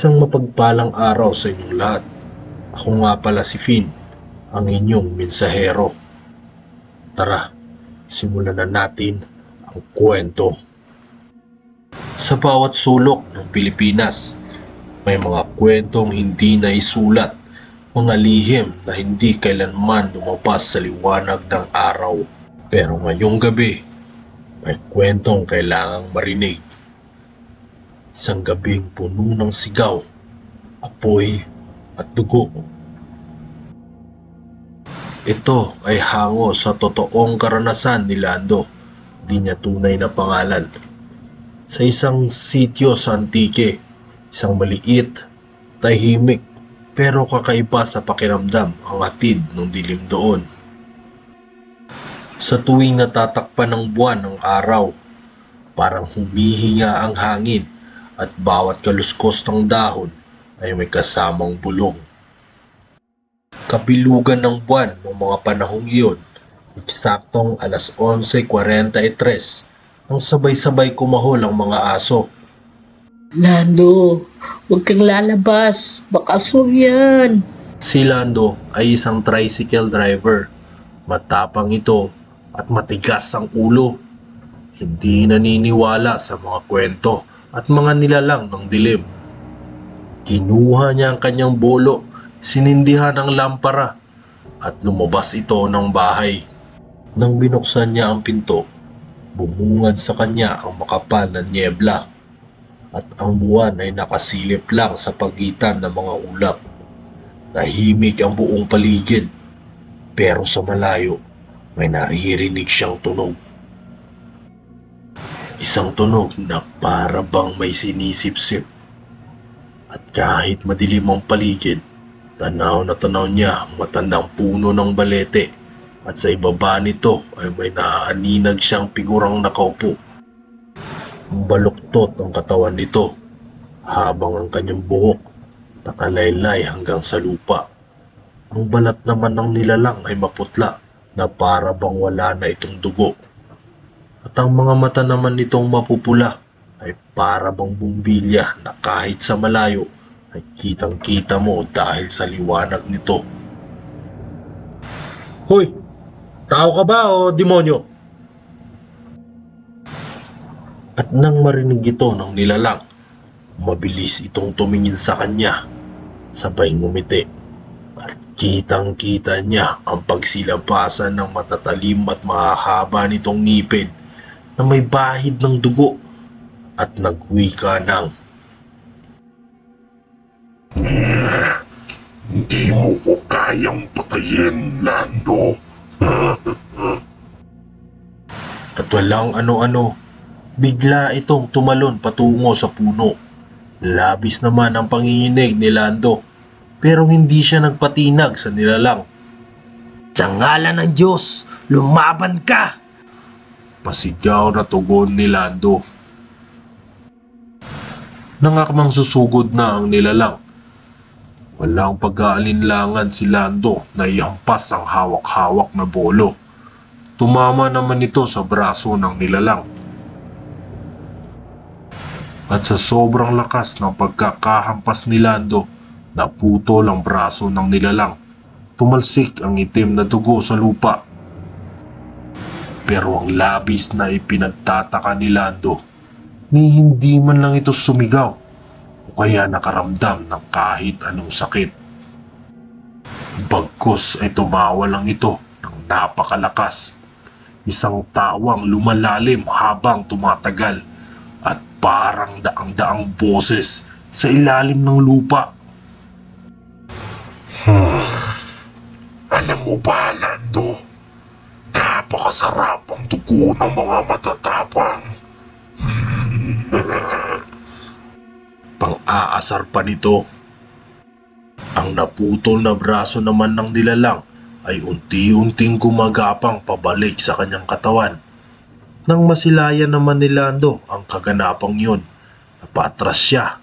Isang mapagpalang araw sa inyong lahat. Ako nga pala si Finn, ang inyong mensahero. Tara, simulan na natin ang kwento. Sa bawat sulok ng Pilipinas, may mga kwentong hindi na isulat, mga lihim na hindi kailanman lumabas sa liwanag ng araw. Pero ngayong gabi, may kwentong kailangang marinig. Isang gabing puno ng sigaw, apoy at dugo. Ito ay hango sa totoong karanasan ni Lando, di niya tunay na pangalan. Sa isang sityo sa Antique, isang maliit, tahimik, pero kakaiba sa pakiramdam ang hatid ng dilim doon. Sa tuwing natatakpan ng buwan ng araw, parang humihinga ang hangin at bawat kaluskos ng dahon ay may kasamang bulong. Kabilugan ng buwan ng mga panahong iyon, eksaktong alas 11.43 nang sabay-sabay kumahol ang mga aso. Lando, huwag kang lalabas. Baka suryan. Si Lando ay isang tricycle driver. Matapang ito at matigas ang ulo. Hindi naniniwala sa mga kwento at mga nilalang ng dilim. Kinuha niya ang kanyang bolo, sinindihan ang lampara at lumabas ito ng bahay. Nang binuksan niya ang pinto, bumungad sa kanya ang makapal na niebla at ang buwan ay nakasilip lang sa pagitan ng mga ulap. Tahimik ang buong paligid, pero sa malayo may naririnig siyang tunog. Isang tunog na para bang may sinisipsip. At kahit madilim ang paligid, tanaw na tanaw niya ang matandang puno ng balete at sa ibaba nito ay may naaaninag siyang figurang nakaupo. Baluktot ang katawan nito habang ang kanyang buhok nakalaylay hanggang sa lupa. Ang balat naman ng nilalang ay maputla na para bang wala na itong dugo. At ang mga mata naman nitong mapupula ay para bang bumbilya na kahit sa malayo ay kitang kita mo dahil sa liwanag nito. Hoy! Tao ka ba o demonyo? At nang marinig ito ng nilalang, mabilis itong tumingin sa kanya, sabay ngumiti. At kitang-kita niya ang pagsilabasan ng matatalim at mahahaba nitong ngipin na may bahid ng dugo at nagwika ng Hindi mo ko kayang patayin, Lando. at walang ano-ano. Bigla itong tumalon patungo sa puno. Labis naman ang panginginig ni Lando pero hindi siya nagpatinag sa nilalang. Sa ngalan ng Diyos, lumaban ka. Pasigaw na tugon ni Lando. Nangakmang susugod na ang nilalang. Walang pag-aalinlangan si Lando na ihampas ang hawak-hawak na bolo. Tumama naman ito sa braso ng nilalang. At sa sobrang lakas ng pagkakahampas ni Lando, naputol ang braso ng nilalang. Tumalsik ang itim na dugo sa lupa. Pero ang labis na ipinagtataka ni Lando, ni hindi man lang ito sumigaw o kaya nakaramdam ng kahit anong sakit. Bagkus ay tumawa lang ito ng napakalakas. Isang tawang lumalalim habang tumatagal at parang daang-daang boses sa ilalim ng lupa. Alam mo ba, Lando? Napakasarap ang dugo ng mga matatapang. Pang-aasar pa nito. Ang naputol na braso naman ng nilalang ay unti-unting gumagapang pabalik sa kanyang katawan. Nang masilayan naman ni Lando ang kaganapang yun, napatras siya.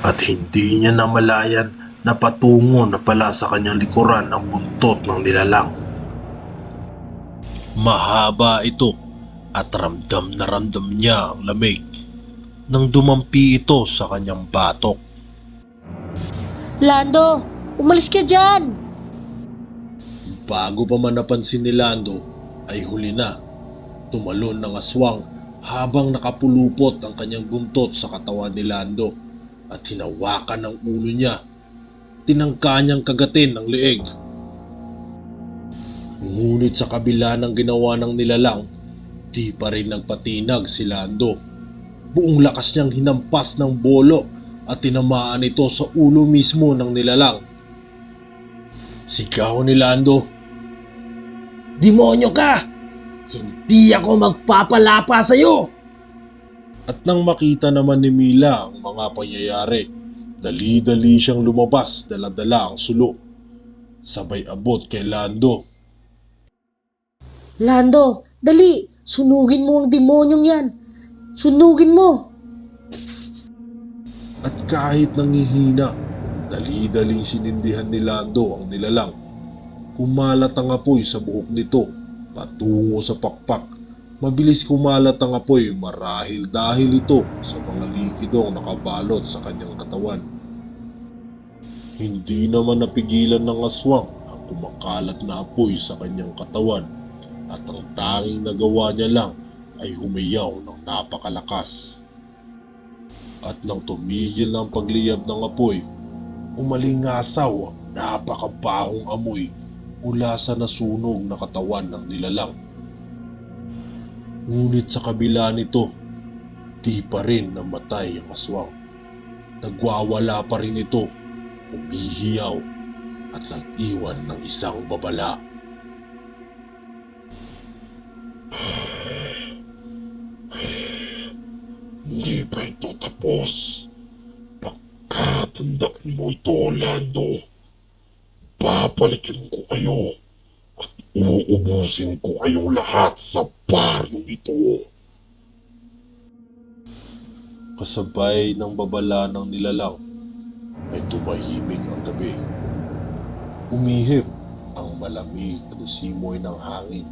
At hindi niya namalayan na patungo na pala sa kanyang likuran ang buntot ng nilalang. Mahaba ito at ramdam na ramdam niya ang lamig nang dumampi ito sa kanyang batok. Lando, umalis ka dyan! Bago pa man napansin ni Lando, ay huli na. Tumalon ng aswang habang nakapulupot ang kanyang buntot sa katawan ni Lando at hinawakan ng ulo niya. Tinangka niyang kagatin ng leeg. Ngunit sa kabila ng ginawa ng nilalang, di pa rin nagpatinag si Lando. Buong lakas niyang hinampas ng bolo at tinamaan ito sa ulo mismo ng nilalang. Sigaw ni Lando. Demonyo ka! Hindi ako magpapalapa sa'yo! At nang makita naman ni Mila ang mga pangyayari, dali-dali siyang lumabas dala-dala ang sulo. Sabay abot kay Lando. Lando, dali! Sunugin mo ang demonyong yan! Sunugin mo! At kahit nangihina, dali-daling sinindihan ni Lando ang nilalang. Kumalat ang apoy sa buhok nito, patungo sa pakpak. Mabilis kumalat ang apoy marahil dahil ito sa mga likidong nakabalot sa kanyang katawan. Hindi naman napigilan ng aswang ang kumakalat na apoy sa kanyang katawan at ang tanging nagawa niya lang ay humiyaw ng napakalakas. At nang tumigil ng pagliyab ng apoy, umalingasaw ang napakabahong amoy mula sa nasunog na katawan ng nilalang. Ngunit sa kabila nito, di pa rin namatay ang aswang. Nagwawala pa rin ito, umihiyaw at nag-iwan ng isang babala. Pa ito tapos. Pagkatandaan mo ito, Lando. Papalikin ko kayo at uubusin ko kayong lahat sa baryong ito. Kasabay ng babala ng nilalang ay tumahimik ang gabi. Umihip ang malamig na simoy ng hangin.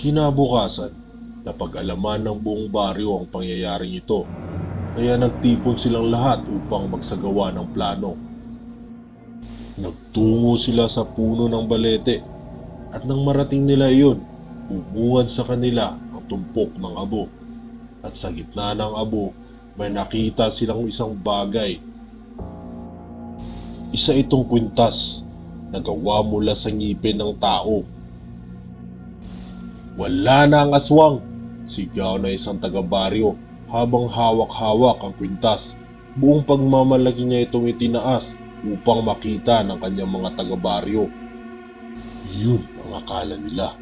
Kinabukasan, napag-alaman ng buong baryo ang pangyayaring ito, kaya nagtipon silang lahat upang magsagawa ng plano. Nagtungo sila sa puno ng balete at nang marating nila iyon, bumungad sa kanila ang tumpok ng abo at sa gitna ng abo may nakita silang isang bagay. Isa itong kwintas na gawa mula sa ngipin ng tao. Wala na ang aswang, sigaw na isang taga-baryo habang hawak-hawak ang kwintas. Buong pagmamalaki niya itong itinaas upang makita ng kanyang mga taga-baryo. Yun ang akala nila.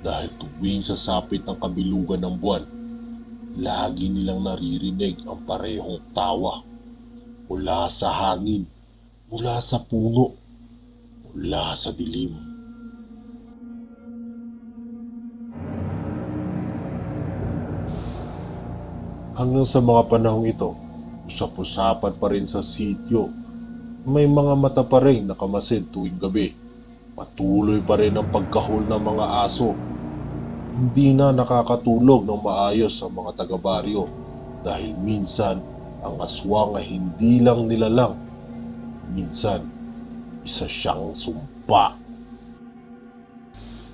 Dahil tuwing sasapit ng kabilugan ng buwan, lagi nilang naririnig ang parehong tawa. Mula sa hangin, mula sa puno, mula sa dilim. Hanggang sa mga panahong ito, usap-usapan pa rin sa sityo. May mga mata pa rin nakamasid tuwing gabi. Patuloy pa rin ang pagkahol ng mga aso hindi na nakakatulog ng maayos ang mga taga-baryo dahil minsan ang aswang ay hindi lang nilalang, minsan isa siyang sumpa.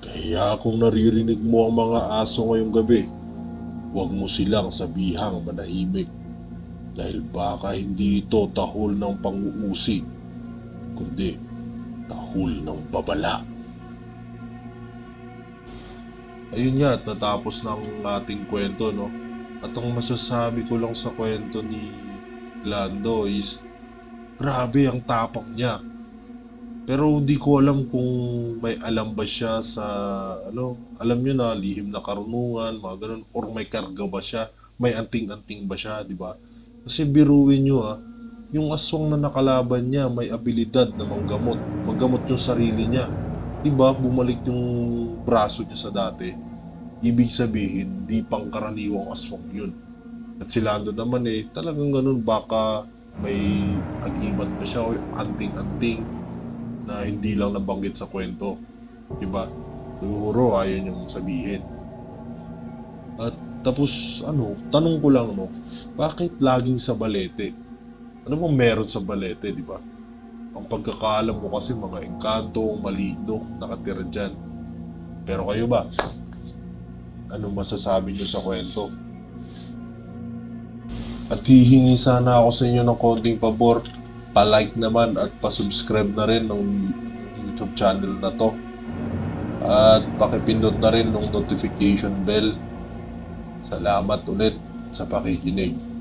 Kaya kung naririnig mo ang mga aso ngayong gabi, huwag mo silang sabihang manahimik dahil baka hindi ito tahol ng panguusi, kundi tahol ng babala. ayun nga, at natapos na ang ating kwento, no? At ang masasabi ko lang sa kwento ni Lando is, grabe ang tapang niya. Pero hindi ko alam kung may alam ba siya sa, ano, alam niyo na, lihim na karunungan, mga ganun, or may karga ba siya, may anting-anting ba siya, di ba? Kasi biruin niyo ah, yung aswang na nakalaban niya may abilidad na manggamot, manggamot yung sarili niya. Diba, bumalik yung braso niya sa dati. Ibig sabihin, di pangkaraniwang aswang yun. At si Lando naman eh, talagang ganun, baka may agimat pa siya o anting-anting na hindi lang nabanggit sa kwento. Diba? Siguro ayun yung sabihin. At tapos ano, tanong ko lang no, bakit laging sa balete? Ano bang meron sa Balete, di ba? Ang pagkakaalam mo kasi mga engkanto, maligno, nakatira dyan. Pero kayo ba? Ano masasabi nyo sa kwento? At hihingi sana ako sa inyo ng konting pabor. Pa-like naman at pa-subscribe na rin ng YouTube channel na to. At pakipindot na rin ng notification bell. Salamat ulit sa pakikinig.